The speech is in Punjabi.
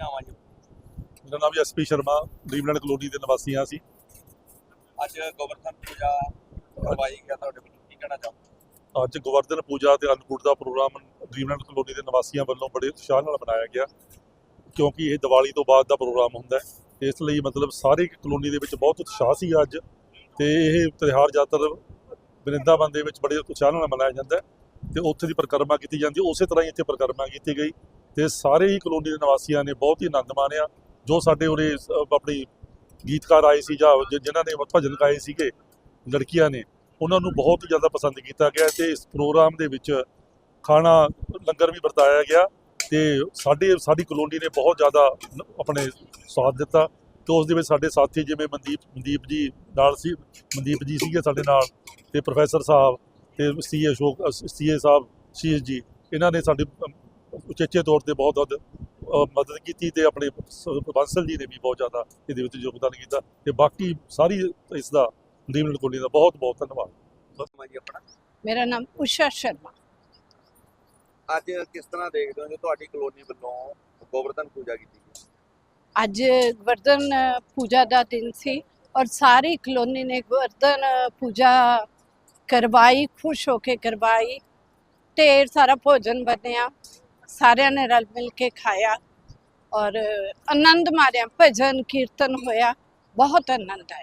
ਨਾਮ ਆ ਜੀ? ਮੇਰਾ ਨਾਮ ਐਸਪੀ ਸ਼ਰਮਾ ਡ੍ਰੀਮਲੈਂਡ ਕਲੋਨੀ ਦੇ ਨਿਵਾਸੀ ਹਾਂ ਅਸੀਂ ਅੱਜ ਗੋਵਰਧਨ ਪੂਜਾ ਕਰਵਾਈ ਗਿਆ ਤੁਹਾਡੇ ਵੱਲੋਂ ਕੀ ਕਹਿਣਾ ਚਾਹੋ ਅੱਜ ਗੋਵਰਧਨ ਪੂਜਾ ਤੇ ਅੰਨਕੂਟ ਦਾ ਪ੍ਰੋਗਰਾਮ ਡ੍ਰੀਮਲੈਂਡ ਕਲੋਨੀ ਦੇ ਨਿਵਾਸੀਆਂ ਵੱਲੋਂ ਬੜੇ ਉਤਸ਼ਾਹ ਨਾਲ ਮਨਾਇਆ ਗਿਆ ਕਿਉਂਕਿ ਇਹ ਦੀਵਾਲੀ ਤੋਂ ਬਾਅਦ ਦਾ ਪ੍ਰੋਗਰਾਮ ਹੁੰਦਾ ਹੈ। ਇਸ ਲਈ ਮਤਲਬ ਸਾਰੇ ਕਲੋਨੀ ਦੇ ਵਿੱਚ ਬਹੁਤ ਉਤਸ਼ਾਹ ਸੀ ਅੱਜ ਤੇ ਇਹ ਤਿਉਹਾਰ ਜ਼ਿਆਦਾਤਰ ਵਰਿੰਦਾਵਨ ਦੇ ਵਿੱਚ ਬੜੇ ਉਤਸ਼ਾਹ ਨਾਲ ਮਨਾਇਆ ਜਾਂਦਾ ਤੇ ਉੱਥੇ ਦੀ ਪਰਿਕਰਮਾ ਕੀਤੀ ਜਾਂਦੀ। ਉਸੇ ਤਰ੍ਹਾਂ ਹੀ ਇੱਥੇ ਪਰਿਕਰਮਾ ਕੀਤੀ ਗਈ। ਤੇ ਸਾਰੇ ਹੀ ਕਲੋਨੀ ਦੇ ਨਿਵਾਸੀਆਂ ਨੇ ਬਹੁਤ ਹੀ ਆਨੰਦ ਮਾਣਿਆ। ਜੋ ਸਾਡੇ ਉਰੇ ਆਪਣੀ ਗੀਤਕਾਰ ਆਏ ਸੀ ਜਾਂ ਜਿ- ਜਿਨ੍ਹਾਂ ਨੇ ਭਜਨ ਗਾਏ ਸੀਗੇ, ਲੜਕੀਆਂ ਨੇ, ਉਹਨਾਂ ਨੂੰ ਬਹੁਤ ਹੀ ਜ਼ਿਆਦਾ ਪਸੰਦ ਕੀਤਾ ਗਿਆ ਤੇ ਇਸ ਪ੍ਰੋਗਰਾਮ ਦੇ ਵਿੱਚ ਖਾਣਾ, ਲੰਗਰ ਵੀ ਵਰਤਾਇਆ ਗਿਆ ਤੇ ਸਾਡੇ, ਸਾਡੀ ਕਲੋਨੀ ਨੇ ਬਹੁਤ ਜ਼ਿਆਦਾ ਆਪਣੇ ਸਾਥ ਦਿੱਤਾ ਤੇ ਉਸ ਦੇ ਵਿੱਚ ਸਾਡੇ ਸਾਥੀ ਜਿਵੇਂ ਮਨਦੀਪ ਮਨਦੀਪ ਜੀ ਨਾਲ ਸੀ, ਮਨਦੀਪ ਜੀ ਸੀਗੇ ਸਾਡੇ ਨਾਲ ਤੇ ਪ੍ਰੋਫੈਸਰ ਸਾਹਿਬ ਤੇ ਸੀਏ ਅਸ਼ੋਕ ਸੀਏ ਸਾਹਿਬ ਸੀਐਸ ਜੀ, ਇਹਨਾਂ ਨੇ ਸਾਡੇ ਉਚੇਚੇ ਤੌਰ ਤੇ ਬਹੁਤ ਬਹੁਤ ਅ, ਮਦਦ ਕੀਤੀ ਤੇ ਆਪਣੇ ਬਾਂਸਲ ਜੀ ਨੇ ਵੀ ਬਹੁਤ ਜ਼ਿਆਦਾ ਇਹਦੇ ਵਿੱਚ ਯੋਗਦਾਨ ਕੀਤਾ ਤੇ ਬਾਕੀ ਸਾਰੀ ਇਸ ਦਾ ਡੀਮਲ ਕੋਲੀ ਦਾ ਬਹੁਤ ਬਹੁਤ ਧੰਨਵਾਦ। ਮੇਰਾ ਨਾਮ ਉਸ਼ਾ ਸ਼ਰਮਾ। ਅੱਜ ਕਿਸ ਤਰ੍ਹਾਂ ਦੇਖਦੇ ਹੋ ਜੋ ਤੁਹਾਡੀ ਕਲੋਨੀ ਵੱਲੋਂ ਗੋਵਰਧਨ ਪੂਜਾ ਕੀਤੀ ਗਈ? ਅੱਜ ਵਰਧਨ ਪੂਜਾ ਦਾ ਦਿਨ ਸੀ ਔਰ ਸਾਰੀ ਕਲੋਨੀ ਨੇ ਵਰਧਨ ਪੂਜਾ ਕਰਵਾਈ ਖੁਸ਼ ਹੋ ਕੇ ਕਰਵਾਈ। ਢੇਰ ਸਾਰਾ ਭੋਜਨ ਬਣਿਆ। ਸਾਰਿਆਂ ਨੇ ਰਲ ਮਿਲ ਕੇ ਖਾਇਆ ਔਰ ਆਨੰਦ ਮਾਰਿਆ, ਭਜਨ, ਕੀਰਤਨ ਹੋਇਆ, ਬਹੁਤ ਆਨੰਦ ਆਇਆ।